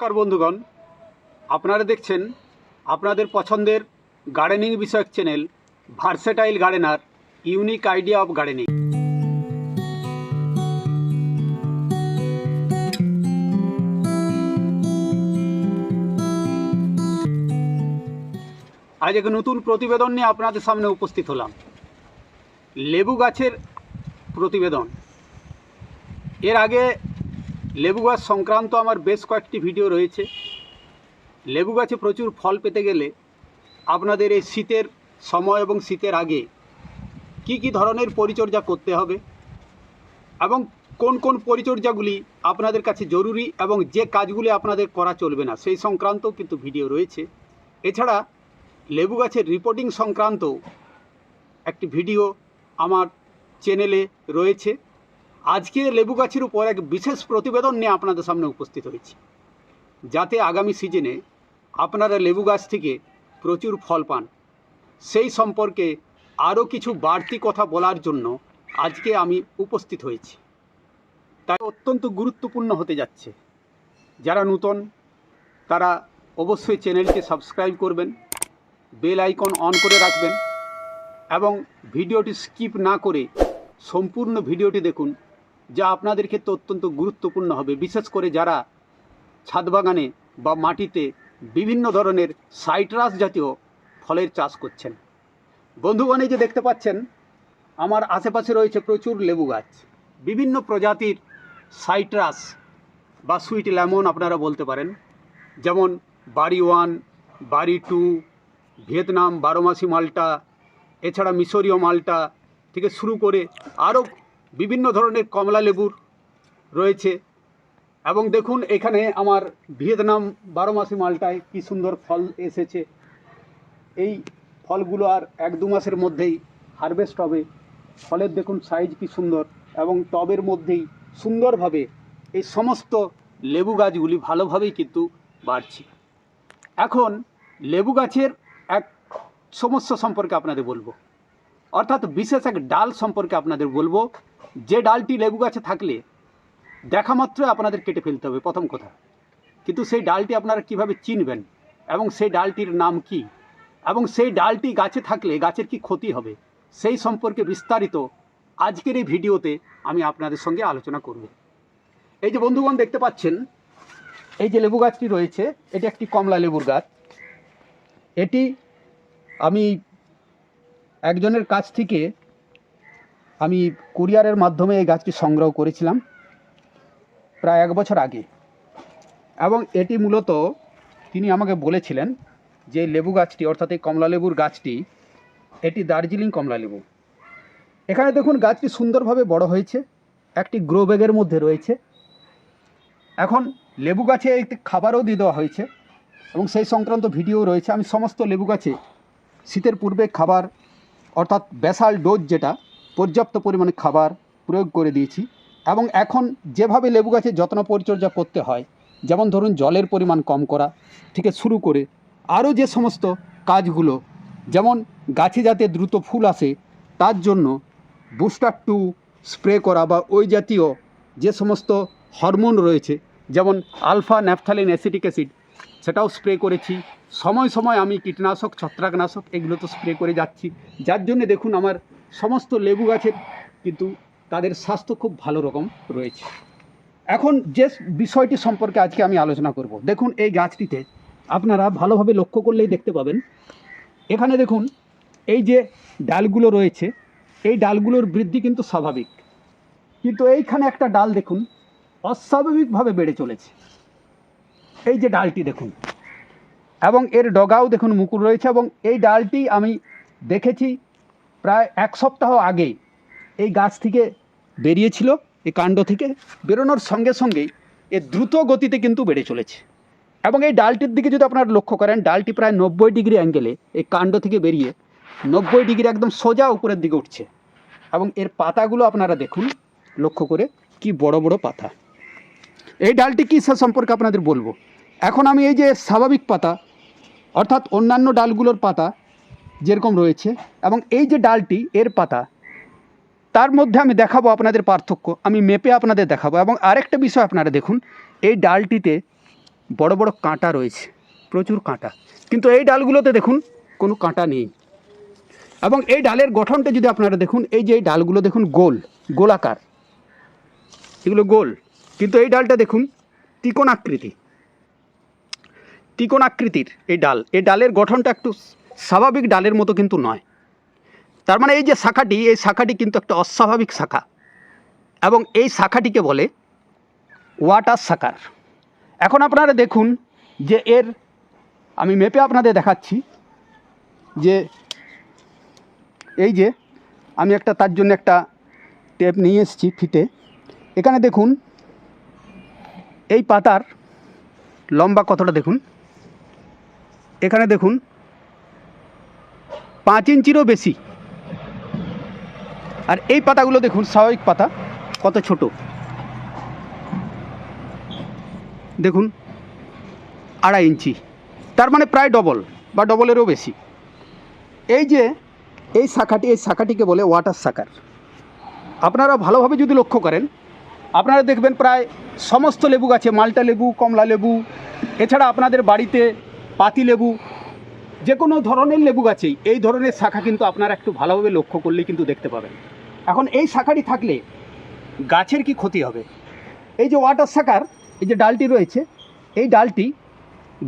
নমস্কার বন্ধুগণ। আপনারা দেখছেন আপনাদের পছন্দের গার্ডেনিং বিষয়ক channel versatile gardener unique idea of gardening আজ এক নতুন প্রতিবেদন নিয়ে আপনাদের সামনে উপস্থিত হলাম। লেবু গাছের প্রতিবেদন। এর আগে লেবু গাছ সংক্রান্ত আমার বেশ কয়েকটি ভিডিও রয়েছে। লেবু গাছে প্রচুর ফল পেতে গেলে আপনাদের এই শীতের সময় এবং শীতের আগে কি কি ধরনের পরিচর্যা করতে হবে এবং কোন কোন পরিচর্যাগুলি আপনাদের কাছে জরুরি এবং যে কাজগুলি আপনাদের করা চলবে না, সেই সংক্রান্ত কিন্তু ভিডিও রয়েছে। এছাড়া লেবু গাছের রিপোর্টিং সংক্রান্ত একটি ভিডিও আমার চ্যানেলে রয়েছে। আজকে লেবু গাছের উপর এক বিশেষ প্রতিবেদন নিয়ে আপনাদের সামনে উপস্থিত হয়েছি। যাতে আগামী সিজনে আপনারা লেবু গাছ থেকে প্রচুর ফল পান। সেই সম্পর্কে আরও কিছু বাড়তি কথা বলার জন্য আজকে আমি উপস্থিত হয়েছি। তাই অত্যন্ত গুরুত্বপূর্ণ হতে যাচ্ছে। যারা নূতন, তারা অবশ্যই চ্যানেলটি সাবস্ক্রাইব করবেন, বেল আইকন অন করে রাখবেন এবং ভিডিওটি স্কিপ না করে সম্পূর্ণ ভিডিওটি দেখুন। যা আপনাদের ক্ষেত্রে অত্যন্ত গুরুত্বপূর্ণ হবে। বিশেষ করে যারা ছাদ বাগানে বা মাটিতে বিভিন্ন ধরনের সাইট্রাস জাতীয় ফলের চাষ করছেন। বন্ধুগণ, এই যে দেখতে পাচ্ছেন, আমার আশেপাশে রয়েছে প্রচুর লেবু গাছ। বিভিন্ন প্রজাতির সাইট্রাস বা সুইট লেমন আপনারা বলতে পারেন। যেমন বাড়ি ওয়ান বাড়ি টু, ভিয়েতনাম, বারোমাসি মালটা, এছাড়া মিশরীয় মালটা থেকে শুরু করে আরও বিভিন্ন ধরনের কমলা লেবুর রয়েছে। এবং দেখুন, এখানে আমার ভিয়েতনাম বারোমাসি মালটায় কি সুন্দর ফল এসেছে। এই ফলগুলো আর এক দু মাসের মধ্যেই হারভেস্ট হবে। ফলের দেখুন সাইজ কি সুন্দর এবং টবের মধ্যেই সুন্দরভাবে এই সমস্ত লেবু গাছগুলি ভালোভাবেই কিন্তু বাড়ছে। এখন লেবু গাছের এক সমস্যা সম্পর্কে আপনাদের বলব। অর্থাৎ বিশেষ এক ডাল সম্পর্কে আপনাদের বলব। যে ডালটি লেবু গাছে থাকলে দেখা মাত্রই আপনাদের কেটে ফেলতে হবে, প্রথম কথা। কিন্তু সেই ডালটি আপনারা কীভাবে চিনবেন এবং সেই ডালটির নাম কি? এবং সেই ডালটি গাছে থাকলে গাছের কি ক্ষতি হবে? সেই সম্পর্কে বিস্তারিত আজকের এই ভিডিওতে আমি আপনাদের সঙ্গে আলোচনা করব। এই যে বন্ধুগণ দেখতে পাচ্ছেন, এই যে লেবু গাছটি রয়েছে, এটি একটি কমলা লেবুর গাছ। এটি আমি একজনের কাছ থেকে আমি কুরিয়ারের মাধ্যমে এই গাছটি সংগ্রহ করেছিলাম প্রায় এক বছর আগে। এবং এটি মূলত তিনি আমাকে বলেছিলেন যে লেবু গাছটি, অর্থাৎ এই কমলা লেবুর গাছটি, এটি দার্জিলিং কমলা লেবু। এখানে দেখুন গাছটি সুন্দরভাবে বড় হয়েছে, একটি গ্রো ব্যাগের মধ্যে রয়েছে। এখন লেবু গাছে একটি খাবারও দিয়ে দেওয়া হয়েছে এবং সেই সংক্রান্ত ভিডিও রয়েছে। আমি সমস্ত লেবু গাছে শীতের পূর্বে খাবার, অর্থাৎ বেসাল ডোজ যেটা পর্যাপ্ত পরিমাণে খাবার প্রয়োগ করে দিয়েছি এবং এখন যেভাবে লেবু গাছের যত্ন পরিচর্যা করতে হয়, যেমন ধরুন জলের পরিমাণ কম করা থেকে শুরু করে আরও যে সমস্ত কাজগুলো, যেমন গাছে যাতে দ্রুত ফুল আসে, তার জন্য বুস্টার টু স্প্রে করা বা ওই জাতীয় যে সমস্ত হরমোন রয়েছে, যেমন আলফা ন্যাপথালিন অ্যাসিটিক অ্যাসিড, সেটাও স্প্রে করেছি। সময় সময় আমি কীটনাশক, ছত্রাকনাশক এগুলো তো স্প্রে করে যাচ্ছি। যার জন্য দেখুন আমার সমস্ত লেবু গাছের কিন্তু তাদের স্বাস্থ্য খুব ভালো রকম রয়েছে। এখন যে বিষয়টি সম্পর্কে আজকে আমি আলোচনা করব, দেখুন এই গাছটিতে আপনারা ভালোভাবে লক্ষ্য করলেই দেখতে পাবেন। এখানে দেখুন, এই যে ডালগুলো রয়েছে, এই ডালগুলোর বৃদ্ধি কিন্তু স্বাভাবিক। কিন্তু এইখানে একটা ডাল দেখুন, অস্বাভাবিকভাবে বেড়ে চলেছে। এই যে ডালটি দেখুন, এবং এর ডগাও দেখুন মুকুর রয়েছে, এবং এই ডালটি আমি দেখেছি প্রায় এক সপ্তাহ আগে এই গাছ থেকে বেরিয়েছিল, এই কাণ্ড থেকে বেরোনোর সঙ্গে সঙ্গেই এ দ্রুত গতিতে কিন্তু বেড়ে চলেছে। এবং এই ডালটির দিকে যদি আপনারা লক্ষ্য করেন, ডালটি প্রায় নব্বই ডিগ্রি অ্যাঙ্গেলে এই কাণ্ড থেকে বেরিয়ে নব্বই ডিগ্রি একদম সোজা উপরের দিকে উঠছে। এবং এর পাতাগুলো আপনারা দেখুন, লক্ষ্য করে কি বড় বড় পাতা। এই ডালটি কী সে সম্পর্কে আপনাদের বলব? এখন আমি এই যে স্বাভাবিক পাতা, অর্থাৎ অন্যান্য ডালগুলোর পাতা যেরকম রয়েছে এবং এই যে ডালটি, এর পাতা, তার মধ্যে আমি দেখাবো আপনাদের পার্থক্য। আমি মেপে আপনাদের দেখাবো এবং আরেকটা বিষয় আপনারা দেখুন, এই ডালটিতে বড় বড় কাঁটা রয়েছে, প্রচুর কাঁটা। কিন্তু এই ডালগুলোতে দেখুন, কোনো কাঁটা নেই। এবং এই ডালের গঠনটা যদি আপনারা দেখুন, এই যে এই ডালগুলো দেখুন, গোল, গোলাকার। এগুলো গোল। কিন্তু এই ডালটা দেখুন ত্রিকোণ আকৃতি। ত্রিকোণ আকৃতির এই ডাল। এই ডালের গঠনটা একটু স্বাভাবিক ডালের মতো কিন্তু নয়। তার মানে এই যে শাখাটি, এই শাখাটি কিন্তু একটা অস্বাভাবিক শাখা। এবং এই শাখাটিকে বলে ওয়াটার শাখার। এখন আপনারা দেখুন যে এর, আমি মেপে আপনাদের দেখাচ্ছি যে এই যে আমি একটা, তার জন্য একটা টেপ নিয়ে এসেছি ফিতে। এখানে দেখুন, এই পাতার লম্বা কতটা দেখুন? এখানে দেখুন পাঁচ ইঞ্চিরও বেশি। আর এই পাতাগুলো দেখুন, স্বাভাবিক পাতা, কত ছোট। দেখুন, আড়াই ইঞ্চি। তার মানে প্রায় ডবল, বা ডবলেরও বেশি। এই যে, এই শাখাটি, এই শাখাটিকে বলে ওয়াটার শাখার। আপনারা ভালোভাবে যদি লক্ষ্য করেন, আপনারা দেখবেন প্রায় সমস্ত লেবু গাছে, মাল্টা লেবু, কমলা লেবু, এছাড়া আপনাদের বাড়িতে পাতি লেবু যে কোনো ধরনের লেবু গাছেই এই ধরনের শাখা কিন্তু আপনারা একটু ভালোভাবে লক্ষ্য করলেই কিন্তু দেখতে পাবেন। এখন এই শাখাটি থাকলে গাছের কি ক্ষতি হবে? এই যে ওয়াটার শাখার এই যে ডালটি রয়েছে, এই ডালটি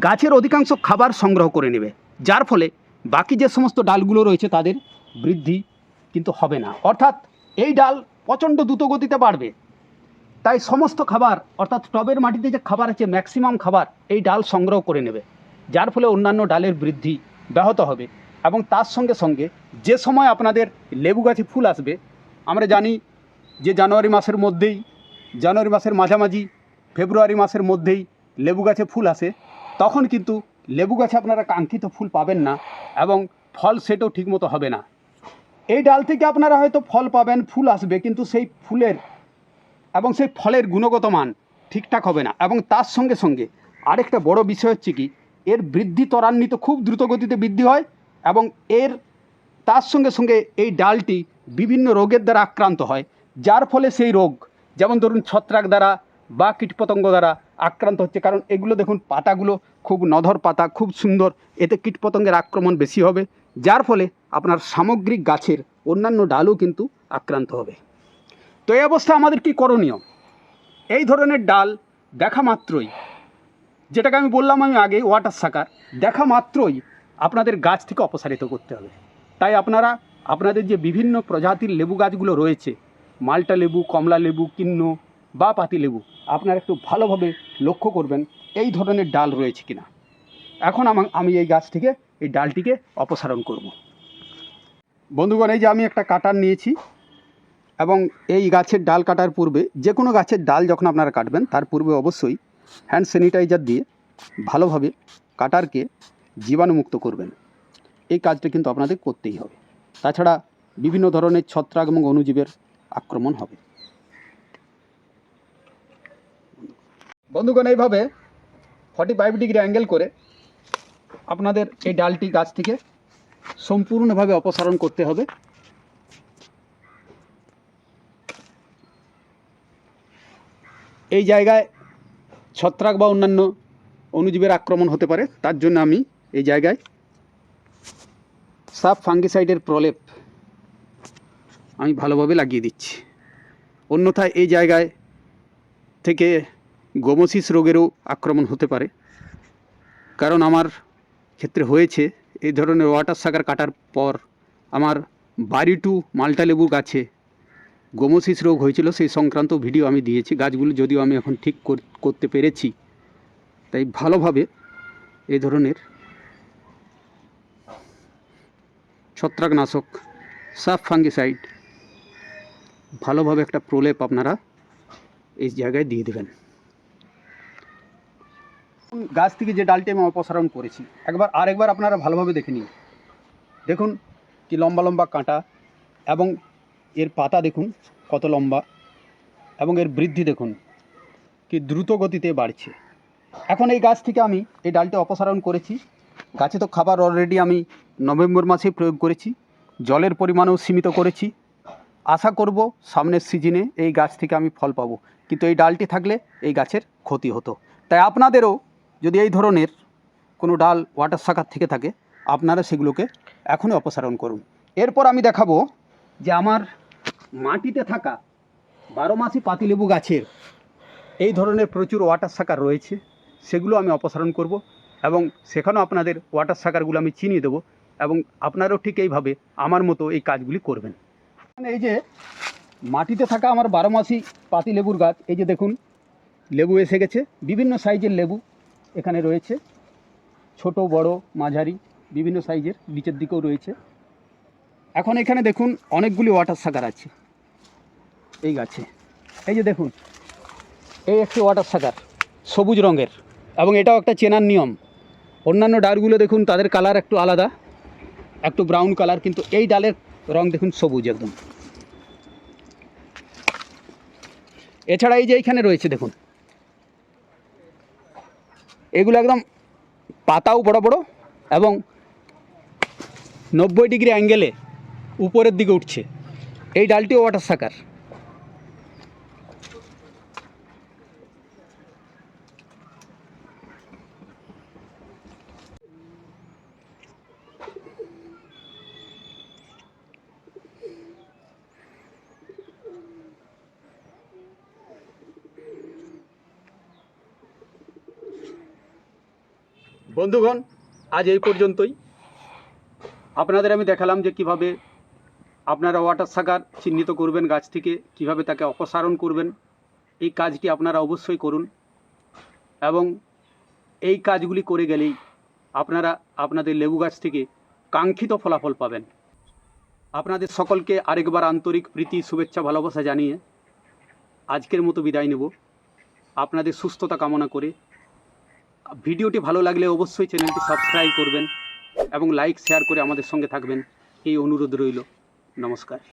গাছের অধিকাংশ খাবার সংগ্রহ করে নেবে। যার ফলে বাকি যে সমস্ত ডালগুলো রয়েছে তাদের বৃদ্ধি কিন্তু হবে না। অর্থাৎ এই ডাল প্রচণ্ড দ্রুত গতিতে বাড়বে। তাই সমস্ত খাবার, অর্থাৎ টবের মাটিতে যে খাবার আছে ম্যাক্সিমাম খাবার এই ডাল সংগ্রহ করে নেবে। যার ফলে অন্যান্য ডালের বৃদ্ধি ব্যাহত হবে এবং তার সঙ্গে সঙ্গে যে সময় আপনাদের লেবু গাছে ফুল আসবে, আমরা জানি যে জানুয়ারি মাসের মধ্যেই, জানুয়ারি মাসের মাঝামাঝি, ফেব্রুয়ারি মাসের মধ্যেই লেবু গাছে ফুল আসে, তখন কিন্তু লেবু গাছে আপনারা কাঙ্ক্ষিত ফুল পাবেন না এবং ফল সেটাও ঠিকমতো হবে না। এই ডাল থেকে আপনারা হয়তো ফল পাবেন, ফুল আসবে, কিন্তু সেই ফুলের এবং সেই ফলের গুণগত মান ঠিকঠাক হবে না। এবং তার সঙ্গে সঙ্গে আরেকটা বড় বিষয় হচ্ছে কি এর বৃদ্ধি ত্বরান্বিত খুব দ্রুত গতিতে বৃদ্ধি হয় এবং এর তার সঙ্গে সঙ্গে এই ডালটি বিভিন্ন রোগের দ্বারা আক্রান্ত হয়, যার ফলে সেই রোগ, যেমন ধরুন ছত্রাক দ্বারা বা কীটপতঙ্গ দ্বারা আক্রান্ত হচ্ছে। কারণ এগুলো দেখুন, পাতাগুলো খুব নধর পাতা, খুব সুন্দর, এতে কীটপতঙ্গের আক্রমণ বেশি হবে, যার ফলে আপনার সামগ্রিক গাছের অন্যান্য ডালও কিন্তু আক্রান্ত হবে। তো এই অবস্থা আমাদের কি করণীয়? এই ধরনের ডাল দেখা মাত্রই যেটাকে আমি বললাম আমি আগে ওয়াটার সাকার দেখা মাত্রই আপনাদের গাছ থেকে অপসারিত করতে হবে। তাই আপনারা, আপনাদের যে বিভিন্ন প্রজাতির লেবু গাছগুলো রয়েছে, মাল্টা লেবু, কমলা লেবু, কিন্ন বা পাতি লেবু, আপনারা একটু ভালোভাবে লক্ষ্য করবেন এই ধরনের ডাল রয়েছে কিনা। এখন আমা এই গাছ থেকে, এই ডালটিকে অপসারণ করব। বন্ধুগণ, এই যে আমি একটা কাটার নিয়েছি, এবং এই গাছের ডাল কাটার পূর্বে যে কোনো গাছের ডাল যখন আপনারা কাটবেন, তার পূর্বে অবশ্যই হ্যান্ড স্যানিটাইজার দিয়ে ভালোভাবে কাটারকে জীবাণুমুক্ত করবেন। এই কাজটা কিন্তু আপনাদের করতেই হবে। তাছাড়া বিভিন্ন ধরনের ছত্রাক এবং অণুজীবের আক্রমণ হবে। বন্ধুগণ, এইভাবে ফর্টি ফাইভ ডিগ্রি অ্যাঙ্গেল করে আপনাদের এই ডালটি গাছ থেকে সম্পূর্ণভাবে অপসারণ করতে হবে। এই জায়গায় ছত্রাক বা অন্যান্য অণুজীবের আক্রমণ হতে পারে, তার জন্য আমি এই জায়গায় সাব ফাঙ্গিসাইডের প্রলেপ আমি ভালোভাবে লাগিয়ে দিচ্ছি। অন্যথায় এই জায়গায় থেকে গোমোসিস রোগেরও আক্রমণ হতে পারে। কারণ আমার ক্ষেত্রে হয়েছে, এই ধরনের ওয়াটার সাকার কাটার পর আমার বাড়ি টু মাল্টা লেবু গাছে গোমোসিস রোগ হয়েছিল, সেই সংক্রান্ত ভিডিও আমি দিয়েছি। গাছগুলো যদিও আমি এখন ঠিক করতে পেরেছি। তাই ভালোভাবে এই ধরনের ছত্রাকনাশক, সাফ ফাঙ্গিসাইড ভালোভাবে একটা প্রলেপ আপনারা এই জায়গায় দিয়ে দেবেন। গাছ থেকে যে ডালটি আমি অপসারণ করেছি, একবার আরেকবার আপনারা ভালোভাবে দেখে নিন। দেখুন কি লম্বা লম্বা কাঁটা এবং এর পাতা দেখুন, কত লম্বা, এবং এর বৃদ্ধি দেখুন, কি দ্রুত গতিতে বাড়ছে। এখন এই গাছ থেকে আমি এই ডালটি অপসারণ করেছি। গাছে তো খাবার অলরেডি আমি নভেম্বর মাসেই প্রয়োগ করেছি, জলের পরিমাণও সীমিত করেছি। আশা করব সামনের সিজনে এই গাছ থেকে আমি ফল পাবো, কিন্তু এই ডালটি থাকলে এই গাছের ক্ষতি হতো। তাই আপনাদেরও যদি এই ধরনের কোনো ডাল ওয়াটার শাখার থেকে থাকে, আপনারা সেগুলোকে এখনই অপসারণ করুন। এরপর আমি দেখাবো যে আমার মাটিতে থাকা বারো মাসি পাতিলেবু গাছের এই ধরনের প্রচুর ওয়াটার শাখার রয়েছে, সেগুলো আমি অপসারণ করব এবং সেখানেও আপনাদের ওয়াটার শাখারগুলো আমি চিনিয়ে দেবো এবং আপনারাও ঠিক এইভাবে আমার মতো এই কাজগুলি করবেন। এই যে মাটিতে থাকা আমার বারো মাসি পাতি লেবুর গাছ, এই যে দেখুন, লেবু এসে গেছে। বিভিন্ন সাইজের লেবু এখানে রয়েছে। ছোট, বড়, মাঝারি, বিভিন্ন সাইজের নিচের দিকেও রয়েছে। এখন এখানে দেখুন অনেকগুলি ওয়াটার সাকার আছে। এই গাছে। এই যে দেখুন, এই একটি ওয়াটার সাকার সবুজ রঙের, এবং এটাও একটা চেনার নিয়ম। অন্যান্য ডালগুলো দেখুন, তাদের কালার একটু আলাদা, একটু ব্রাউন কালার কিন্তু এই ডালের রং দেখুন সবুজ একদম। এছাড়া এই যে এইখানে রয়েছে, দেখুন, এগুলো একদম পাতাও বড় বড়, এবং নব্বই ডিগ্রি অ্যাঙ্গেলে উপরের দিকে উঠছে। এই ডালটি ওয়াটার সাকার বন্ধুগণ, আজ এই পর্যন্তই। আপনাদের আমি দেখালাম যে কীভাবে আপনারা ওয়াটার সাকার চিহ্নিত করবেন গাছ থেকে, কীভাবে তাকে অপসারণ করবেন, এই কাজটি আপনারা অবশ্যই করুন। এবং এই কাজগুলি করে গেলেই আপনারা আপনাদের লেবু গাছ থেকে কাঙ্ক্ষিত ফলাফল পাবেন। আপনাদের সকলকে আরেকবার আন্তরিক প্রীতি, শুভেচ্ছা, ভালোবাসা জানিয়ে আজকের মতো বিদায় নেব। আপনাদের সুস্থতা কামনা করে ভিডিওটি ভালো লাগলে অবশ্যই চ্যানেলটি সাবস্ক্রাইব করবেন এবং লাইক, শেয়ার করে আমাদের সঙ্গে থাকবেন। এই অনুরোধ রইল। নমস্কার